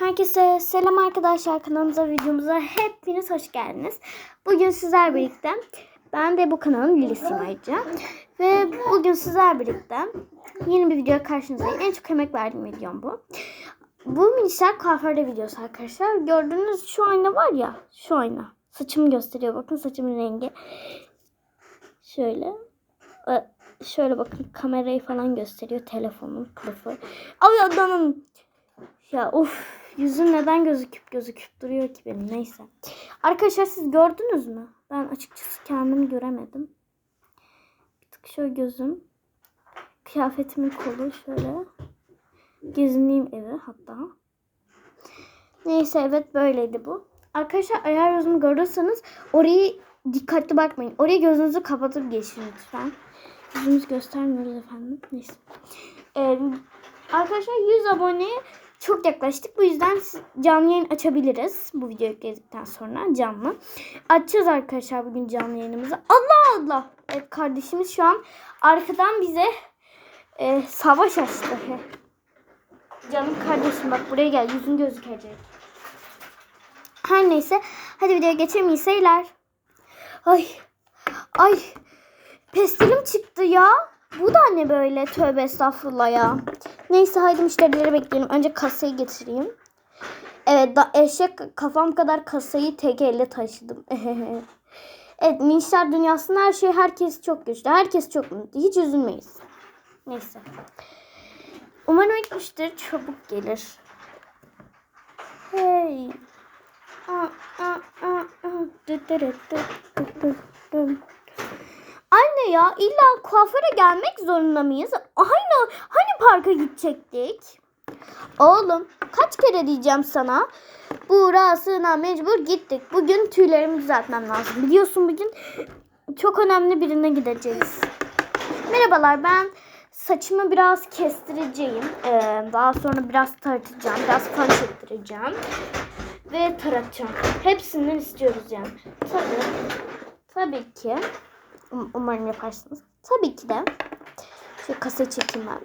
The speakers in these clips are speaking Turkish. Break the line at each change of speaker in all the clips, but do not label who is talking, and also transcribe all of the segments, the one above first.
Herkese selam arkadaşlar kanalımıza videomuza hepiniz hoş geldiniz. Bugün sizler birlikte ben de bu kanalın Lilisiyim ayrıca. Ve bugün sizler birlikte yeni bir video karşınızdayım. En çok emek verdiğim videom bu. Bu minisler kuaförde videosu arkadaşlar. Gördüğünüz şu ayna var ya şu ayna. Saçımı gösteriyor bakın saçımın rengi. Şöyle. Şöyle bakın kamerayı falan gösteriyor telefonun kılıfı. Ay adamım. Ya of yüzüm neden gözüküp gözüküp duruyor ki benim neyse. Arkadaşlar siz gördünüz mü? Ben açıkçası kendimi göremedim. Bir tık şöyle gözüm. Kıyafetimin kolu şöyle. Gezinliğim evi hatta. Neyse evet böyleydi bu. Arkadaşlar eğer yüzümü görürseniz orayı dikkatli bakmayın. Oraya gözünüzü kapatıp geçin lütfen. Yüzümüzü göstermiyoruz efendim. Neyse. Ee, arkadaşlar 100 aboneye çok yaklaştık. Bu yüzden canlı yayın açabiliriz. Bu videoyu yükledikten sonra canlı. Açacağız arkadaşlar bugün canlı yayınımızı. Allah Allah. Evet kardeşimiz şu an arkadan bize e, savaş açtı. Canım kardeşim bak buraya gel. Yüzün gözükecek. Her neyse. Hadi videoya geçelim. İyi seyirler. Ay. Ay. Pestilim çıktı ya. Bu da ne böyle? Tövbe estağfurullah ya. Neyse haydi müşterileri bekleyelim. Önce kasayı getireyim. Evet da eşek kafam kadar kasayı tek elle taşıdım. evet minişler dünyasında her şey herkes çok güçlü. Herkes çok mutlu. Hiç üzülmeyiz. Neyse. Umarım ilk müşteri çabuk gelir. Hey. Aa, aa, aa, aa. Anne ya illa kuaföre gelmek zorunda mıyız? Aynı hani parka gidecektik? Oğlum kaç kere diyeceğim sana? Burasına mecbur gittik. Bugün tüylerimi düzeltmem lazım. Biliyorsun bugün çok önemli birine gideceğiz. Merhabalar ben saçımı biraz kestireceğim. Ee, daha sonra biraz tartacağım. Biraz fön çektireceğim. Ve taratacağım. Hepsinden istiyoruz yani. Tabii. Tabii ki. Um- Umarım yaparsınız. Tabii ki de. Şu kasa çekeyim ben.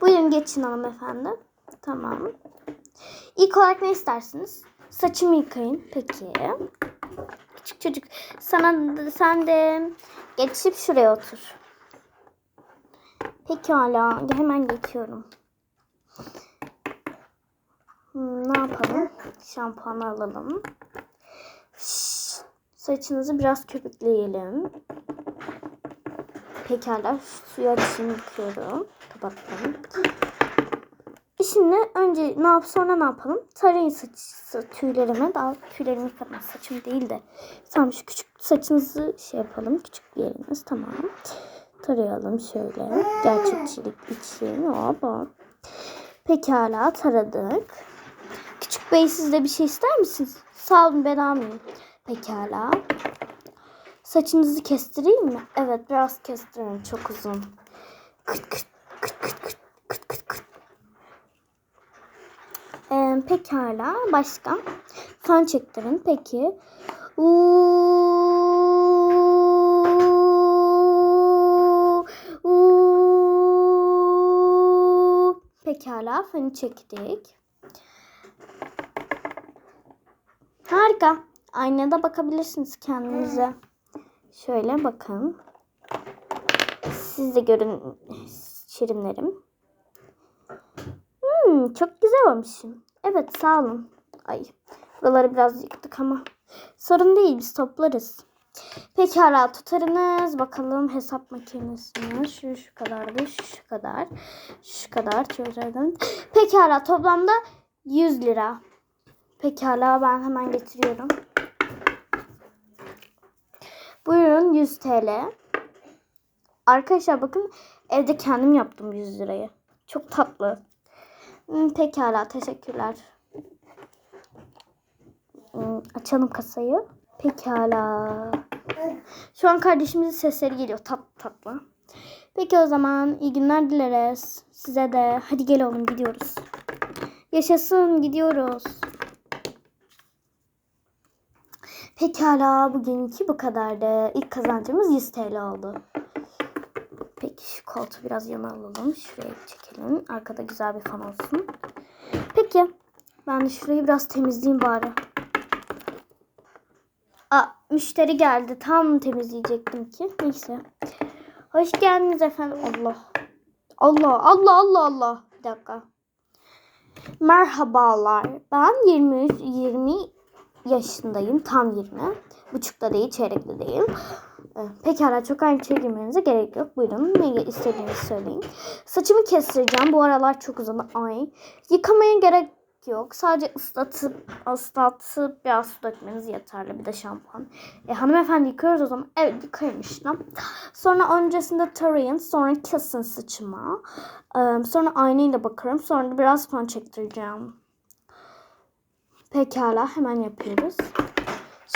Buyurun geçin hanımefendi. Tamam. İlk olarak ne istersiniz? Saçımı yıkayın. Peki. Küçük çocuk. Sana sen de geçip şuraya otur. Pekala. Hemen geçiyorum. Hmm, ne yapalım? Şampuanı alalım. Şşş. Saçınızı biraz köpükleyelim. Pekala. Suyu açayım yıkıyorum. Kapattım. Şimdi önce ne yap sonra ne yapalım? Tarayın saç, sa- tüylerimi. Daha tüylerimi yıkatma saçım değil de. Tamam şu küçük saçınızı şey yapalım. Küçükleyiniz tamam. Tarayalım şöyle. Gerçekçilik için. Hoppa. Pekala taradık. Küçük bey siz de bir şey ister misiniz? Sağ olun ben almayayım. Pekala. Saçınızı kestireyim mi? Evet biraz kestirin çok uzun. Kıt kıt kıt kıt kıt kıt kıt kıt. Ee, pekala başka? Fön çektirin peki. Uuu. Pekala fönü çektik. Harika. Aynada bakabilirsiniz kendinize. Şöyle bakın. Siz de görün şirinlerim. Hmm, çok güzel olmuşum. Evet sağ olun. Ay buraları biraz yıktık ama sorun değil biz toplarız. Pekala tutarınız. Bakalım hesap makinesine. Şu şu kadardı. Şu şu kadar. Şu kadar çözelim. Pekala toplamda 100 lira. Pekala ben hemen getiriyorum. Buyurun 100 TL. Arkadaşlar bakın evde kendim yaptım 100 lirayı. Çok tatlı. Hmm, Pekala teşekkürler. Hmm, Açalım kasayı. Pekala. Şu an kardeşimizin sesleri geliyor tat tatlı. Peki o zaman iyi günler dileriz. Size de. Hadi gel oğlum gidiyoruz. Yaşasın gidiyoruz. Pekala bugünkü bu kadardı. İlk kazancımız 100 TL oldu. Peki şu koltuğu biraz yana alalım. Şuraya çekelim. Arkada güzel bir fan olsun. Peki. Ben de şurayı biraz temizleyeyim bari. Aa, müşteri geldi. Tam temizleyecektim ki. Neyse. Hoş geldiniz efendim. Allah. Allah Allah Allah Allah. Bir dakika. Merhabalar. Ben 23 20 yaşındayım. Tam 20. Buçukta değil, çeyrekte değil. Ee, Pekala çok aynı şey girmenize gerek yok. Buyurun ne istediğinizi söyleyin. Saçımı kestireceğim. Bu aralar çok uzadı. Ay. Yıkamaya gerek yok. Sadece ıslatıp ıslatıp biraz su dökmeniz yeterli. Bir de şampuan. E, hanımefendi yıkıyoruz o zaman. Evet yıkayın işte. Sonra öncesinde tarayın. Sonra kesin saçıma. Ee, sonra aynayla bakarım. Sonra biraz fön çektireceğim. Pekala hemen yapıyoruz.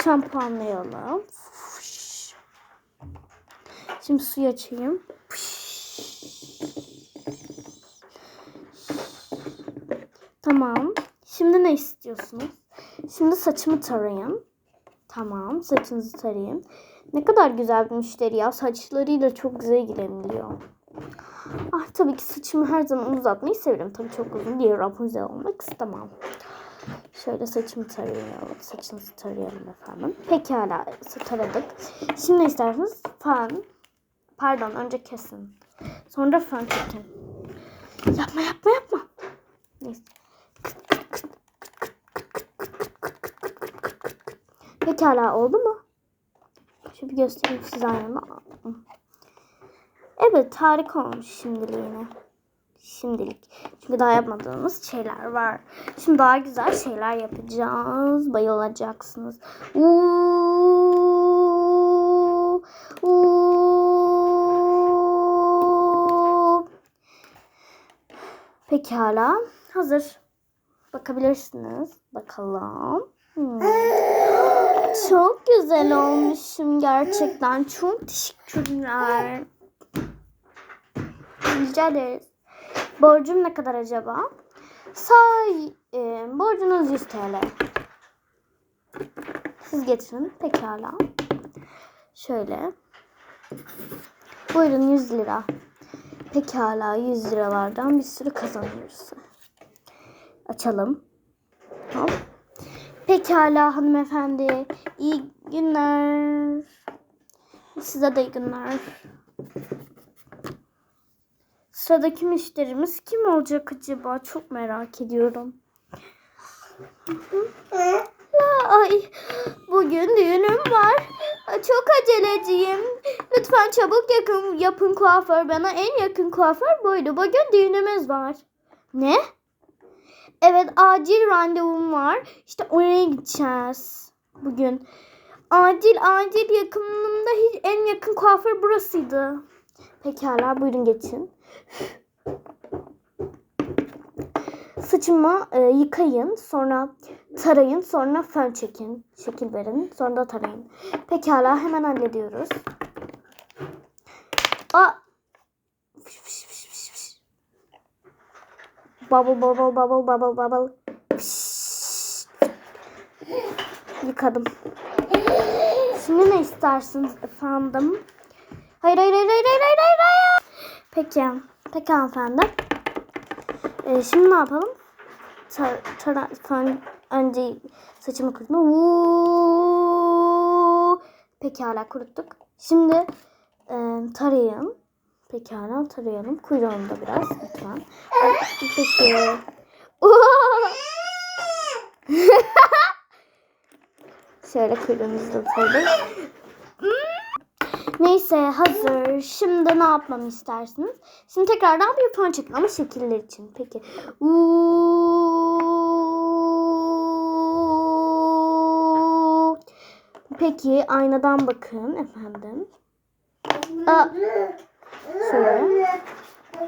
Şampuanlayalım. Şimdi suyu açayım. Tamam. Şimdi ne istiyorsunuz? Şimdi saçımı tarayın. Tamam. Saçınızı tarayın. Ne kadar güzel bir müşteri ya. Saçlarıyla çok güzel ilgileniyor. Ah tabii ki saçımı her zaman uzatmayı severim. Tabii çok uzun değil. Rapunzel olmak istemem. Şöyle saçımı tarayalım. Saçınızı tarayalım efendim. Pekala taradık. Şimdi isterseniz fön. Pardon önce kesin. Sonra fön çekin. Yapma yapma yapma. Neyse. Pekala oldu mu? Şöyle bir göstereyim size aynamı. Evet harika olmuş şimdiliğine. Şimdilik. Çünkü daha yapmadığımız şeyler var. Şimdi daha güzel şeyler yapacağız. Bayılacaksınız. Uuu, uuu. Pekala. Hazır. Bakabilirsiniz. Bakalım. Hmm. Çok güzel olmuşum gerçekten. Çok teşekkürler. Rica ederiz. Borcum ne kadar acaba? Say, e, borcunuz 100 TL. Siz getirin. Pekala. Şöyle. Buyurun 100 lira. Pekala 100 liralardan bir sürü kazanıyoruz. Açalım. Hop. Pekala hanımefendi. İyi günler. Size de iyi günler. Sıradaki müşterimiz kim olacak acaba? Çok merak ediyorum. Ay, bugün düğünüm var. Çok aceleciyim. Lütfen çabuk yakın yapın kuaför. Bana en yakın kuaför buydu. Bugün düğünümüz var. Ne? Evet acil randevum var. İşte oraya gideceğiz. Bugün. Acil acil yakınımda hiç en yakın kuaför burasıydı. Pekala buyurun geçin. Saçımı e, yıkayın, sonra tarayın, sonra fön çekin, şekil verin, sonra da tarayın. Pekala hemen hallediyoruz. Aa. Bubble bubble bubble bubble bubble. Yıkadım. Şimdi ne istersiniz efendim? Hayır hayır hayır hayır hayır hayır. hayır. Peki. Peki hanımefendi. Ee, şimdi ne yapalım? Tar önce saçımı kurutma. Vuuu. Pekala kuruttuk. Şimdi e, tarayın. Pekala tarayalım. Kuyruğunu da biraz lütfen. Peki. Şöyle kuyruğumuzu da taradık. Neyse hazır. Şimdi ne yapmamı istersiniz? Şimdi tekrardan bir fön çekin ama şekiller için. Peki. Uuu. Peki aynadan bakın efendim. Aa.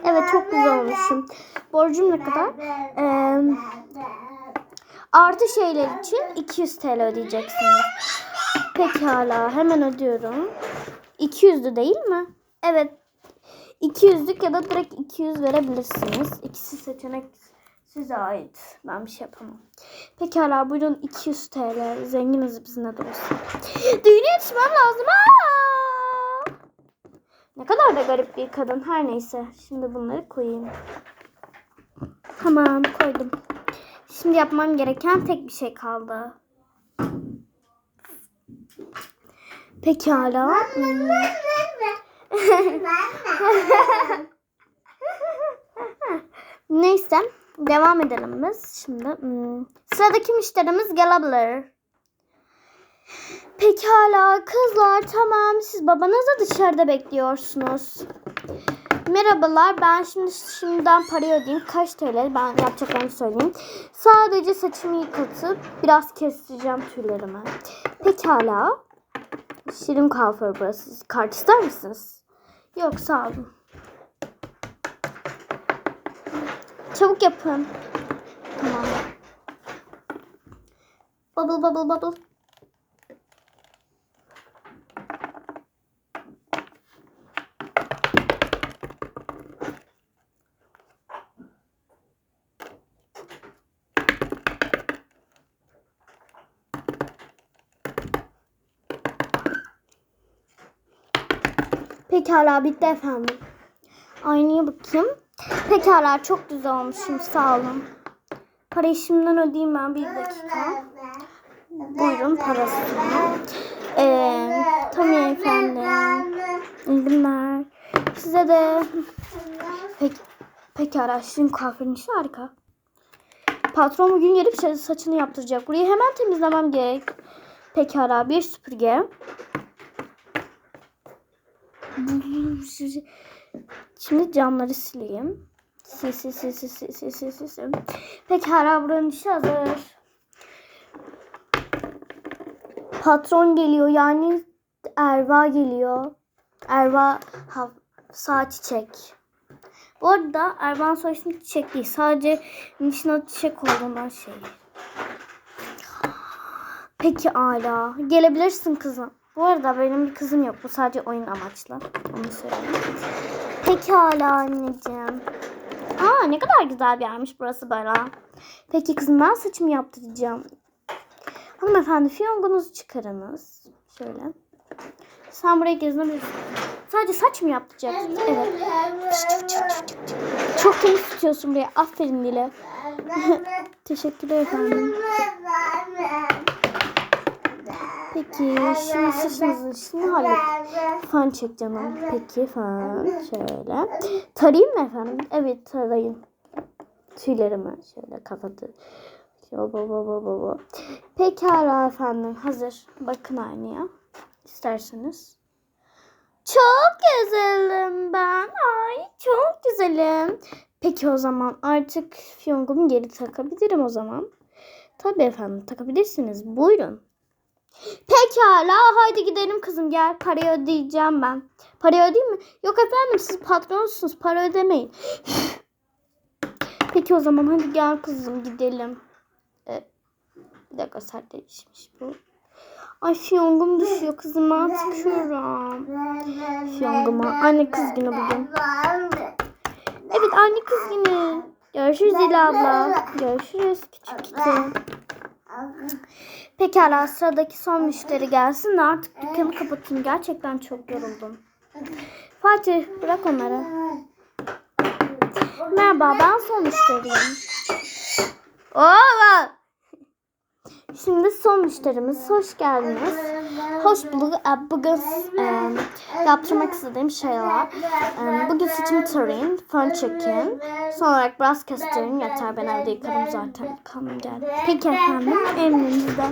Evet çok güzel olmuşum. Borcum ne kadar? Ee, artı şeyler için 200 TL ödeyeceksiniz. Pekala hemen ödüyorum. 200'lü değil mi? Evet. 200'lük ya da direkt 200 verebilirsiniz. İkisi seçenek size ait. Ben bir şey yapamam. Pekala buyurun 200 TL. Zenginiz biz ne de olsa. Düğüne yetişmem lazım. Aa! Ne kadar da garip bir kadın. Her neyse. Şimdi bunları koyayım. Tamam koydum. Şimdi yapmam gereken tek bir şey kaldı. Pekala. Hmm. Neyse devam edelim biz şimdi. Hmm. Sıradaki müşterimiz gelebilir. Pekala kızlar tamam siz babanızı dışarıda bekliyorsunuz. Merhabalar ben şimdi şimdiden parayı ödeyeyim. Kaç TL ben yapacaklarımı söyleyeyim. Sadece saçımı yıkatıp biraz kestireceğim tüylerimi. Pekala. Şirin kuaför burası. Kart ister misiniz? Yok sağ olun. Çabuk yapın. Tamam. Bubble bubble bubble. Pekala bitti efendim. Aynaya bakayım. Pekala çok güzel olmuşum sağ olun. Parayı şimdiden ödeyeyim ben bir dakika. Buyurun parasını. Ee, tamam efendim. İyi günler. Size de. Peki, pekala sizin kuaförün işi harika. Patron bugün gelip sa- saçını yaptıracak. Burayı hemen temizlemem gerek. Pekala bir süpürge. Şimdi camları sileyim. Sil sil sil sil sil sil sil sil. Pekala buranın işi hazır. Patron geliyor yani Erva geliyor. Erva ha, sağ çiçek. Bu arada Ervan soy ismi çiçek değil. Sadece nişin çiçek olduğundan şey. Peki ala. Gelebilirsin kızım. Bu arada benim bir kızım yok. Bu sadece oyun amaçlı. Onu söyleyeyim. Peki hala anneciğim. Aa ne kadar güzel bir yermiş burası böyle. Peki kızım ben saçımı yaptıracağım. Hanımefendi fiyongunuzu çıkarınız. Şöyle. Sen buraya gezinebilirsin. Sadece saç mı yaptıracaksın? Evet. Çok temiz tutuyorsun buraya. Aferin Dile. Teşekkürler efendim. Peki şimdi saçınızın işini hallet. Fan çek canım. Peki fan şöyle. Tarayayım mı efendim? Evet tarayın. Tüylerimi şöyle kapatı. Baba baba baba. Pekala efendim hazır. Bakın aynaya. İsterseniz. Çok güzelim ben. Ay çok güzelim. Peki o zaman artık fiyongumu geri takabilirim o zaman. Tabii efendim takabilirsiniz. Buyurun. Pekala haydi gidelim kızım gel parayı ödeyeceğim ben. Parayı ödeyeyim mi? Yok efendim siz patronsunuz para ödemeyin. Peki o zaman hadi gel kızım gidelim. Ee, bir dakika sert değişmiş bu. Ay fiyongum düşüyor kızım ben çıkıyorum. Fiyonguma anne kız günü bugün. Evet anne kız günü. Görüşürüz Dila abla. Görüşürüz küçük kiti. Pekala sıradaki son müşteri gelsin de artık dükkanı kapatayım. Gerçekten çok yoruldum. Fatih bırak onları. Merhaba ben son müşteriyim. Oo! Şimdi son müşterimiz. Hoş geldiniz. Hoş bulduk. Ee, Bugün e, yaptırmak istediğim şeyler. E, bugün saçımı tarayın, fön çekin. Son olarak biraz kestirin. Yeter ben evde yıkarım zaten. Kanım geldi. Peki efendim. Emrinizde.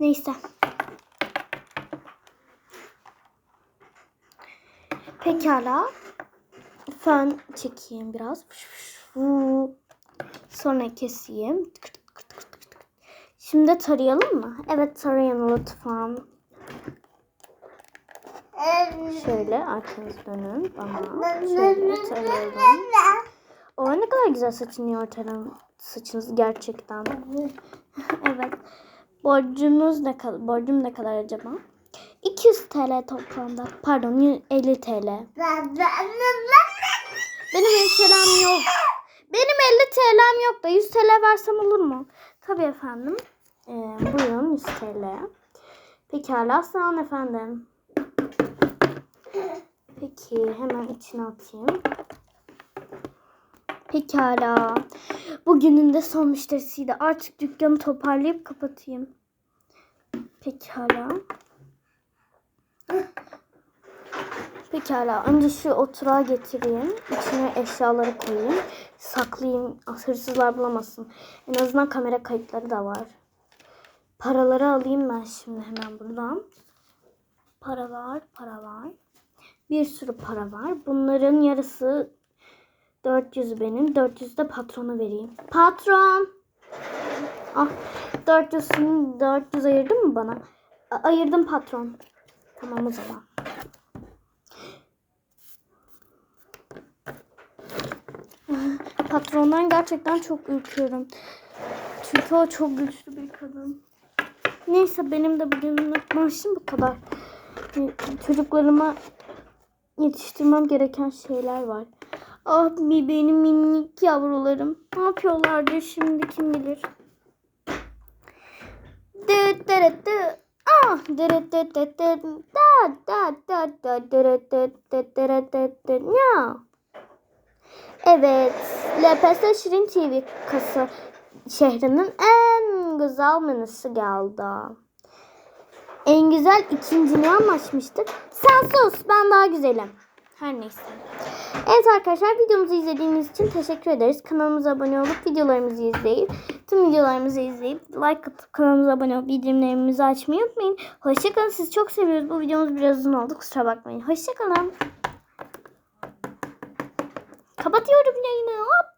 Neyse. Pekala. Fön çekeyim biraz. Sonra keseyim. Şimdi tarayalım mı? Evet tarayın lütfen. Şöyle arkanızı dönün bana. Şöyle tarayalım. O ne kadar güzel saçını ortadan saçınız gerçekten. evet. Borcunuz ne kadar? Borcum ne kadar acaba? 200 TL toplamda. Pardon 50 TL. Benim 50 TL'm yok. Benim 50 TL'm yok da 100 TL versem olur mu? Tabii efendim. Ee, buyurun 100 TL. Pekala sağ olun efendim. Peki hemen içine atayım. Pekala. Bugünün de son müşterisiydi. Artık dükkanı toparlayıp kapatayım. Pekala. Pekala. Önce şu oturağı getireyim. İçine eşyaları koyayım. Saklayayım. Hırsızlar bulamasın. En azından kamera kayıtları da var. Paraları alayım ben şimdi hemen buradan. Paralar, paralar. Bir sürü para var. Bunların yarısı 400 benim. 400 de patrona vereyim. Patron. Ah 400'ün 400 ayırdın mı bana? A- ayırdım patron. Tamam o zaman. Patrondan gerçekten çok ürküyorum. Çünkü o çok güçlü. Neyse benim de bugünlük maaşım bu kadar. Çocuklarıma yetiştirmem gereken şeyler var. Ah benim minik yavrularım. Ne yapıyorlardır şimdi kim bilir. Dı dırı dı. Ah dırı dı dı dı. Da da da da dırı dı dı dırı dı dı. Ya. Evet. LPS Şirin TV kasa şehrinin güzel menüsü geldi. En güzel ikincini anlaşmıştık. Sen sus ben daha güzelim. Her neyse. Evet arkadaşlar videomuzu izlediğiniz için teşekkür ederiz. Kanalımıza abone olup videolarımızı izleyip tüm videolarımızı izleyip like atıp kanalımıza abone olup bildirimlerimizi açmayı unutmayın. Hoşçakalın. Sizi çok seviyoruz. Bu videomuz biraz uzun oldu. Kusura bakmayın. Hoşçakalın. Kapatıyorum yayını. Hop.